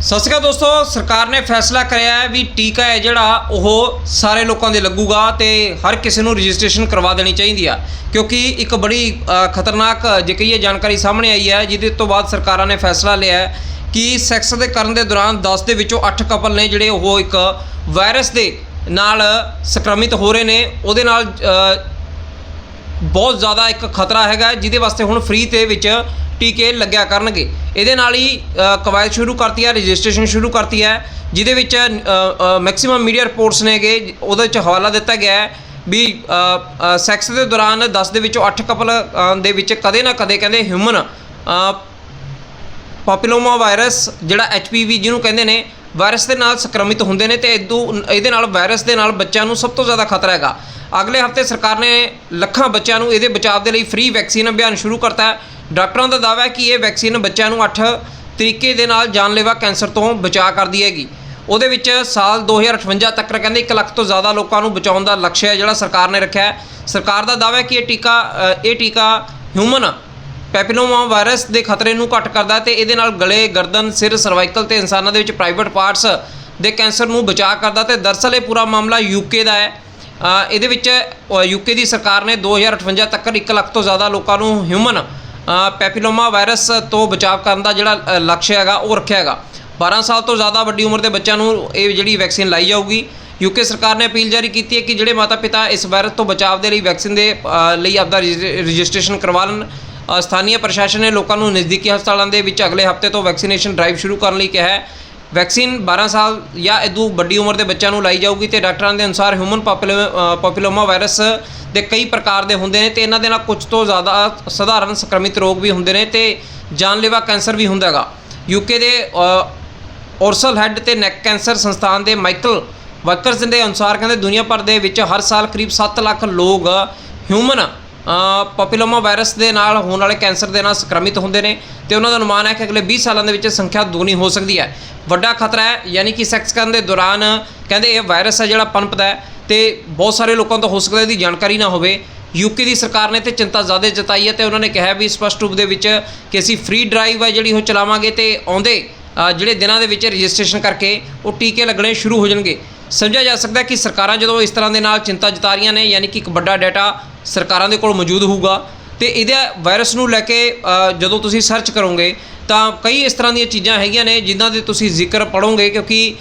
ਸਤਿ ਸ਼੍ਰੀ ਅਕਾਲ ਦੋਸਤੋ, ਸਰਕਾਰ ਨੇ ਫੈਸਲਾ ਕਰਿਆ ਹੈ ਵੀ ਟੀਕਾ ਹੈ ਜਿਹੜਾ ਉਹ ਸਾਰੇ ਲੋਕਾਂ ਦੇ ਲੱਗੂਗਾ ਤੇ ਹਰ ਕਿਸੇ ਨੂੰ ਰਜਿਸਟ੍ਰੇਸ਼ਨ ਕਰਵਾ ਦੇਣੀ ਚਾਹੀਦੀ ਆ। ਕਿਉਂਕਿ ਇੱਕ ਬੜੀ ਖਤਰਨਾਕ ਜੇ ਕਹੀਏ ਜਾਣਕਾਰੀ ਸਾਹਮਣੇ ਆਈ ਹੈ, ਜਿਹਦੇ ਤੋਂ ਬਾਅਦ ਸਰਕਾਰਾਂ ਨੇ ਫੈਸਲਾ ਲਿਆ ਹੈ ਕਿ ਸੈਕਸ ਦੇ ਕਰਨ ਦੇ ਦੌਰਾਨ 10 ਦੇ ਵਿੱਚੋਂ 8 ਕਪਲ ਨੇ ਜਿਹੜੇ ਉਹ ਇੱਕ ਵਾਇਰਸ ਦੇ ਨਾਲ ਸੰਕਰਮਿਤ ਹੋ ਰਹੇ ਨੇ। ਉਹਦੇ ਨਾਲ ਬਹੁਤ ਜ਼ਿਆਦਾ ਇੱਕ ਖਤਰਾ ਹੈਗਾ, ਜਿਹਦੇ ਵਾਸਤੇ ਹੁਣ ਫ੍ਰੀ ਤੇ ਵਿੱਚ ਟੀਕੇ ਲੱਗਿਆ ਕਰਨਗੇ। ਇਹਦੇ ਨਾਲ ਹੀ ਅ, ਕਵਾਇਦ ਸ਼ੁਰੂ ਕਰਤੀ ਹੈ ਰਜਿਸਟ੍ਰੇਸ਼ਨ ਸ਼ੁਰੂ ਕਰਤੀ ਹੈ ਜਿਹਦੇ ਵਿੱਚ ਮੈਕਸਿਮਮ ਮੀਡੀਆ ਰਿਪੋਰਟਸ ਨੇਗੇ ਉਹਦੇ ਵਿੱਚ ਹਵਾਲਾ ਦਿੱਤਾ ਗਿਆ ਹੈ ਵੀ ਸੈਕਸ ਦੇ ਦੌਰਾਨ 10 ਦੇ ਵਿੱਚੋਂ 8 ਕਪਲ ਦੇ ਵਿੱਚ ਕਦੇ ਨਾ ਕਦੇ ਕਹਿੰਦੇ ਹਿਊਮਨ ਪਾਪਿਲੋਮਾ ਵਾਇਰਸ ਜਿਹੜਾ ਐਚਪੀਵੀ ਜਿਹਨੂੰ ਕਹਿੰਦੇ ਨੇ ਵਾਇਰਸ ਦੇ ਨਾਲ ਸੰਕਰਮਿਤ ਹੁੰਦੇ ਨੇ ਤੇ ਇਦੋਂ ਇਹਦੇ ਨਾਲ ਵਾਇਰਸ ਦੇ ਨਾਲ ਬੱਚਿਆਂ ਨੂੰ ਸਭ ਤੋਂ ਜ਼ਿਆਦਾ ਖਤਰਾ ਹੈਗਾ। ਅਗਲੇ ਹਫ਼ਤੇ ਸਰਕਾਰ ਨੇ ਲੱਖਾਂ ਬੱਚਿਆਂ ਨੂੰ ਇਹਦੇ ਬਚਾਅ ਦੇ ਲਈ ਫ੍ਰੀ ਵੈਕਸੀਨ ਅਭਿਆਨ ਸ਼ੁਰੂ ਕਰਤਾ ਹੈ। ਡਾਕਟਰਾਂ ਦਾ ਦਾਅਵਾ ਹੈ ਕਿ ਇਹ ਵੈਕਸੀਨ ਬੱਚਿਆਂ ਨੂੰ 8 ਤਰੀਕੇ ਦੇ ਨਾਲ ਜਾਨਲੇਵਾ ਕੈਂਸਰ ਤੋਂ ਬਚਾਅ ਕਰਦੀ ਹੈਗੀ। ਉਹਦੇ ਵਿੱਚ ਸਾਲ 2058 ਤੱਕ ਕਹਿੰਦੇ 1 ਲੱਖ ਤੋਂ ਜ਼ਿਆਦਾ ਲੋਕਾਂ ਨੂੰ ਬਚਾਉਣ ਦਾ ਲਕਸ਼ ਹੈ ਜਿਹੜਾ ਸਰਕਾਰ ਨੇ ਰੱਖਿਆ ਹੈ। ਸਰਕਾਰ ਦਾ ਦਾਅਵਾ ਹੈ ਕਿ ਇਹ ਟੀਕਾ ਇਹ ਟੀਕਾ ਹਿਊਮਨ ਪੈਪਿਲੋਮਾ ਵਾਇਰਸ ਦੇ ਖਤਰੇ ਨੂੰ ਘੱਟ ਕਰਦਾ ਹੈ ਤੇ ਇਹਦੇ ਨਾਲ ਗਲੇ, ਗਰਦਨ, ਸਿਰ ਸਰਵਾਈਕਲ ਤੇ ਇਨਸਾਨਾਂ ਦੇ ਵਿੱਚ ਪ੍ਰਾਈਵੇਟ ਪਾਰਟਸ ਦੇ ਕੈਂਸਰ ਨੂੰ ਬਚਾਅ ਕਰਦਾ ਤੇ ਦਰਅਸਲ ਇਹ ਪੂਰਾ ਮਾਮਲਾ ਯੂਕੇ ਦਾ ਹੈ। ਇਹਦੇ ਵਿੱਚ ਯੂਕੇ ਦੀ ਸਰਕਾਰ ਨੇ 2058 ਤੱਕ 1 ਲੱਖ ਤੋਂ ਜ਼ਿਆਦਾ ਲੋਕਾਂ ਨੂੰ ਹਿਊਮਨ ਪੈਪਿਲੋਮਾ ਵਾਇਰਸ ਤੋਂ ਬਚਾਅ ਕਰਨ ਦਾ ਜਿਹੜਾ ਲਕਸ਼ ਹੈਗਾ ਉਹ ਰੱਖਿਆ ਹੈਗਾ। 12 ਸਾਲ ਤੋਂ ਜ਼ਿਆਦਾ ਵੱਡੀ ਉਮਰ ਦੇ ਬੱਚਿਆਂ ਨੂੰ ਇਹ ਜਿਹੜੀ ਵੈਕਸੀਨ ਲਾਈ ਜਾਊਗੀ। ਯੂਕੇ ਸਰਕਾਰ ਨੇ ਅਪੀਲ ਜਾਰੀ ਕੀਤੀ ਹੈ ਕਿ ਜਿਹੜੇ ਮਾਤਾ-ਪਿਤਾ ਇਸ ਵਾਇਰਸ ਤੋਂ ਬਚਾਅ ਦੇ ਲਈ ਵੈਕਸੀਨ ਦੇ ਲਈ ਆਪਦਾ ਰਜਿ- ਰਜਿਸਟ੍ਰੇਸ਼ਨ ਕਰਵਾ ਲੈਣ। ਅ, ਪ੍ਰਸ਼ਾਸਨ ਨੇ ਲੋਕਾਂ ਨੂੰ ਨਜ਼ਦੀਕੀ ਹਸਪਤਾਲਾਂ ਦੇ ਵਿੱਚ ਅਗਲੇ ਹਫ਼ਤੇ ਤੋਂ ਵੈਕਸੀਨੇਸ਼ਨ ਡਰਾਈਵ ਸ਼ੁਰੂ ਕਰਨ ਲਈ ਕਿਹਾ ਹੈ। ਵੈਕਸੀਨ 12 ਸਾਲ ਜਾਂ ਇਦੋਂ ਵੱਡੀ ਉਮਰ ਦੇ ਬੱਚਿਆਂ ਨੂੰ ਲਾਈ ਜਾਊਗੀ ਤੇ ਡਾਕਟਰਾਂ ਦੇ ਅਨੁਸਾਰ ਹਿਊਮਨ ਪਾਪਿਲੋਮਾ ਵਾਇਰਸ ਦੇ ਕਈ ਪ੍ਰਕਾਰ ਦੇ ਹੁੰਦੇ ਨੇ ਤੇ ਇਹਨਾਂ ਦੇ ਨਾਲ ਕੁਝ ਤੋਂ ਜ਼ਿਆਦਾ ਸਧਾਰਨ ਸੰਕਰਮਿਤ ਰੋਗ ਵੀ ਹੁੰਦੇ ਨੇ ਤੇ ਜਾਨਲੇਵਾ ਕੈਂਸਰ ਵੀ ਹੁੰਦਾ ਹੈਗਾ। ਯੂਕੇ ਦੇ ਅ, ਔਰਸਲ ਹੈਡ ਤੇ ਨੈਕ ਕੈਂਸਰ ਸੰਸਥਾਨ ਦੇ ਮਾਈਕਲ ਵਰਕਰਸ ਦੇ ਅਨੁਸਾਰ ਕਹਿੰਦੇ ਦੁਨੀਆ ਭਰ ਦੇ ਵਿੱਚ ਹਰ ਸਾਲ ਕਰੀਬ 7 ਲੱਖ ਲੋਕ ਹਿਊਮਨ ਪਾਪਿਲੋਮਾ ਵਾਇਰਸ ਦੇ ਨਾਲ ਹੋਣ ਵਾਲੇ ਕੈਂਸਰ ਦੇ ਨਾਲ ਸੰਕਰਮਿਤ ਹੁੰਦੇ ਨੇ ਤੇ ਉਹਨਾਂ ਦਾ ਅਨੁਮਾਨ ਹੈ ਕਿ ਅਗਲੇ 20 ਸਾਲਾਂ ਦੇ ਵਿੱਚ ਸੰਖਿਆ ਦੁਗਣੀ ਹੋ ਸਕਦੀ ਹੈ। ਵੱਡਾ ਖਤਰਾ ਹੈ, ਯਾਨੀ ਕਿ ਸੈਕਸ ਕਰਨ ਦੇ ਦੌਰਾਨ ਕਹਿੰਦੇ ਇਹ ਵਾਇਰਸ ਹੈ ਜਿਹੜਾ ਪਨਪਦਾ ਹੈ ਤੇ ਬਹੁਤ ਸਾਰੇ ਲੋਕਾਂ ਤੋਂ ਹੋ ਸਕਦਾ ਇਹਦੀ ਜਾਣਕਾਰੀ ਨਾ ਹੋਵੇ। ਯੂਕੇ ਦੀ ਸਰਕਾਰ ਨੇ ਤੇ ਚਿੰਤਾ ਜ਼ਿਆਦਾ ਜਤਾਈ ਹੈ ਤੇ ਉਹਨਾਂ ਨੇ ਕਿਹਾ ਵੀ ਸਪਸ਼ਟ ਰੂਪ ਦੇ ਵਿੱਚ ਕਿ ਅਸੀਂ ਫ੍ਰੀ ਡਰਾਈਵ ਹੈ ਜਿਹੜੀ ਉਹ ਚਲਾਵਾਂਗੇ ਤੇ ਆਉਂਦੇ ਜਿਹੜੇ ਦਿਨਾਂ ਦੇ ਵਿੱਚ ਰਜਿਸਟ੍ਰੇਸ਼ਨ ਕਰਕੇ ਉਹ ਟੀਕੇ ਲੱਗਣੇ ਸ਼ੁਰੂ ਹੋ ਜਾਣਗੇ। ਸਮਝਿਆ ਜਾ ਸਕਦਾ ਕਿ ਸਰਕਾਰਾਂ ਜਦੋਂ ਇਸ ਤਰ੍ਹਾਂ ਦੇ ਨਾਲ ਚਿੰਤਾ ਜਤਾ ਰਹੀਆਂ ਨੇ, ਯਾਨੀ ਕਿ ਇੱਕ ਵੱਡਾ ਡਾਟਾ ਸਰਕਾਰਾਂ ਦੇ ਕੋਲ ਮੌਜੂਦ ਹੋਊਗਾ ਤੇ ਇਹਦੇ ਵਾਇਰਸ ਨੂੰ ਲੈ ਕੇ ਜਦੋਂ ਤੁਸੀਂ ਸਰਚ ਕਰੋਗੇ ਤਾਂ ਕਈ ਇਸ ਤਰ੍ਹਾਂ ਦੀਆਂ ਚੀਜ਼ਾਂ ਹੈਗੀਆਂ ਨੇ ਜਿਨ੍ਹਾਂ ਦੇ ਤੁਸੀਂ ਜ਼ਿਕਰ ਪੜੋਗੇ ਕਿਉਂਕਿ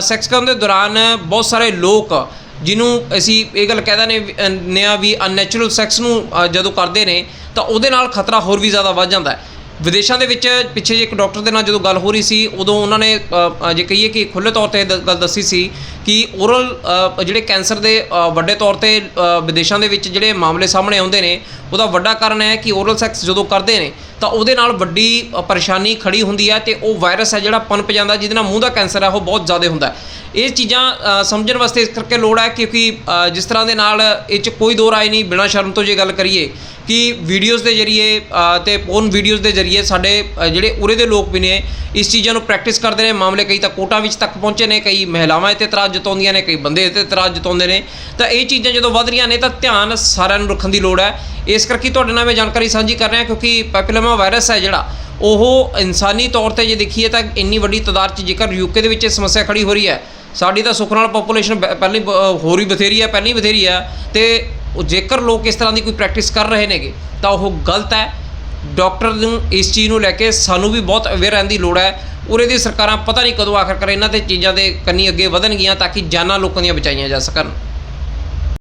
ਸੈਕਸ ਕਰਨ ਦੇ ਦੌਰਾਨ ਬਹੁਤ ਸਾਰੇ ਲੋਕ ਜਿਹਨੂੰ ਅਸੀਂ ਇਹ ਗੱਲ ਕਹਿਦਾ ਨੇ ਵੀ, ਨੇ ਆ ਵੀ ਅਨਨੈਚੁਰਲ ਸੈਕਸ ਨੂੰ ਜਦੋਂ ਕਰਦੇ ਨੇ ਤਾਂ ਉਹਦੇ ਨਾਲ ਖਤਰਾ ਹੋਰ ਵੀ ਜ਼ਿਆਦਾ ਵੱਧ ਜਾਂਦਾ ਹੈ। ਵਿਦੇਸ਼ਾਂ ਦੇ ਵਿੱਚ ਪਿੱਛੇ ਜੇ ਇੱਕ ਡਾਕਟਰ ਦੇ ਨਾਲ ਜਦੋਂ ਗੱਲ ਹੋ ਰਹੀ ਸੀ ਉਦੋਂ ਉਹਨਾਂ ਨੇ ਜੇ ਕਹੀਏ ਕਿ ਖੁੱਲ੍ਹੇ ਤੌਰ ਤੇ ਦ- ਗੱਲ ਦੱਸੀ ਸੀ ਕਿ ਓਰਲ ਜਿਹੜੇ ਕੈਂਸਰ ਦੇ ਵੱਡੇ ਤੌਰ ਤੇ ਵਿਦੇਸ਼ਾਂ ਦੇ ਵਿੱਚ ਜਿਹੜੇ ਮਾਮਲੇ ਸਾਹਮਣੇ ਆਉਂਦੇ ਨੇ ਉਹਦਾ ਵੱਡਾ ਕਾਰਨ ਹੈ ਕਿ ਓਰਲ ਸੈਕਸ ਜਦੋਂ ਕਰਦੇ ਨੇ ਤਾਂ ਉਹਦੇ ਨਾਲ ਵੱਡੀ ਪਰੇਸ਼ਾਨੀ ਖੜੀ ਹੁੰਦੀ ਹੈ ਤੇ ਉਹ ਵਾਇਰਸ ਹੈ ਜਿਹੜਾ ਪਨਪ ਜਾਂਦਾ ਜਿਹਦੇ ਨਾਲ ਮੂੰਹ ਦਾ ਕੈਂਸਰ ਹੈ ਉਹ ਬਹੁਤ ਜ਼ਿਆਦਾ ਹੁੰਦਾ ਇਹ ਚੀਜ਼ਾਂ ਸਮਝਣ ਵਾਸਤੇ ਇਸ ਕਰਕੇ ਲੋੜ ਹੈ ਕਿਉਂਕਿ ਜਿਸ ਤਰ੍ਹਾਂ ਦੇ ਨਾਲ ਇਹ 'ਚ ਕੋਈ ਦੋ ਰਾਏ ਨਹੀਂ ਬਿਨਾਂ ਸ਼ਰਮ ਤੋਂ ਜੇ ਗੱਲ ਕਰੀਏ ਕਿ ਵੀਡੀਓਜ਼ ਦੇ ਜ਼ਰੀਏ ਅ, ਤੇ ਪੋਰਨ ਵੀਡੀਓਜ਼ ਦੇ ਜ਼ਰੀਏ ਸਾਡੇ ਅ, ਜਿਹੜੇ ਉਰੇ ਦੇ ਲੋਕ ਵੀ ਨੇ ਇਸ ਚੀਜ਼ਾਂ ਨੂੰ ਪ੍ਰੈਕਟਿਸ ਕਰਦੇ ਨੇ। ਮਾਮਲੇ ਕਈ ਤਾਂ ਕੋਰਟਾਂ ਵਿੱਚ ਤੱਕ ਪਹੁੰਚੇ ਨੇ ਕਈ ਮਹਿਲਾਵਾਂ ਇੱਥੇ ਇਤਰਾਜ਼ ਜਤਾਉਂਦੀਆਂ ਨੇ ਕਈ ਬੰਦੇ ਇੱਥੇ ਇਤਰਾਜ਼ ਜਤਾਉਂਦੇ ਨੇ। ਤਾਂ ਇਹ ਚੀਜ਼ਾਂ ਜਦੋਂ ਵੱਧ ਰਹੀਆਂ ਨੇ ਤਾਂ ਧਿਆਨ ਸਾਰਿਆਂ ਨੂੰ ਰੱਖਣ ਦੀ ਲੋੜ ਹੈ। ਇਸ ਕਰਕੇ ਤੁਹਾਡੇ ਨਾਲ ਮੈਂ ਜਾਣਕਾਰੀ ਸਾਂਝੀ ਕਰ ਰਿਹਾ ਕਿਉਂਕਿ ਪੈਪਿਲੋਮਾ ਵਾਇਰਸ ਹੈ ਜਿਹੜਾ ਉਹ ਇਨਸਾਨੀ ਤੌਰ ਤੇ ਜੇ ਦੇਖੀਏ ਤਾਂ ਇੰਨੀ ਵੱਡੀ ਤਾਦਾਦ 'ਚ ਜੇਕਰ ਯੂਕੇ ਦੇ ਵਿੱਚ ਇਹ ਸਮੱਸਿਆ ਖੜੀ ਹੋ ਰਹੀ ਹੈ ਸਾਡੀ ਤਾਂ ਸੁੱਖ ਨਾਲ ਪੋਪੂਲੇਸ਼ਨ ਪਹਿਲਾਂ ਹੀ ਬ- ਹੋਰ ਹੀ ਬਥੇਰੀ ਹੈ ਪਹਿਲੀ ਬਥੇਰੀ ਹੈ। ਤੇ ਉਹ ਜੇਕਰ ਲੋਕ ਇਸ ਤਰ੍ਹਾਂ ਦੀ ਕੋਈ ਪ੍ਰੈਕਟਿਸ ਕਰ ਰਹੇ ਨੇਗੇ ਤਾਂ ਉਹ ਗਲਤ ਹੈ। ਡਾਕਟਰ ਨੂੰ ਇਸ ਚੀਜ਼ ਨੂੰ ਲੈ ਕੇ ਸਾਨੂੰ ਵੀ ਬਹੁਤ ਅਵੇਅਰ ਰਹਿਣ ਦੀ ਲੋੜ ਹੈ। ਉਰੇ ਦੀ ਸਰਕਾਰਾਂ ਪਤਾ ਨਹੀਂ ਕਦੋਂ ਆਖਰ ਇਹਨਾਂ ਤੇ ਚੀਜ਼ਾਂ ਦੇ ਕੰਨੀ ਅੱਗੇ ਵਧਣਗੀਆਂ ਤਾਂ ਕਿ ਜਾਨਾਂ ਲੋਕਾਂ ਦੀਆਂ ਬਚਾਈਆਂ ਜਾ ਸਕਣ।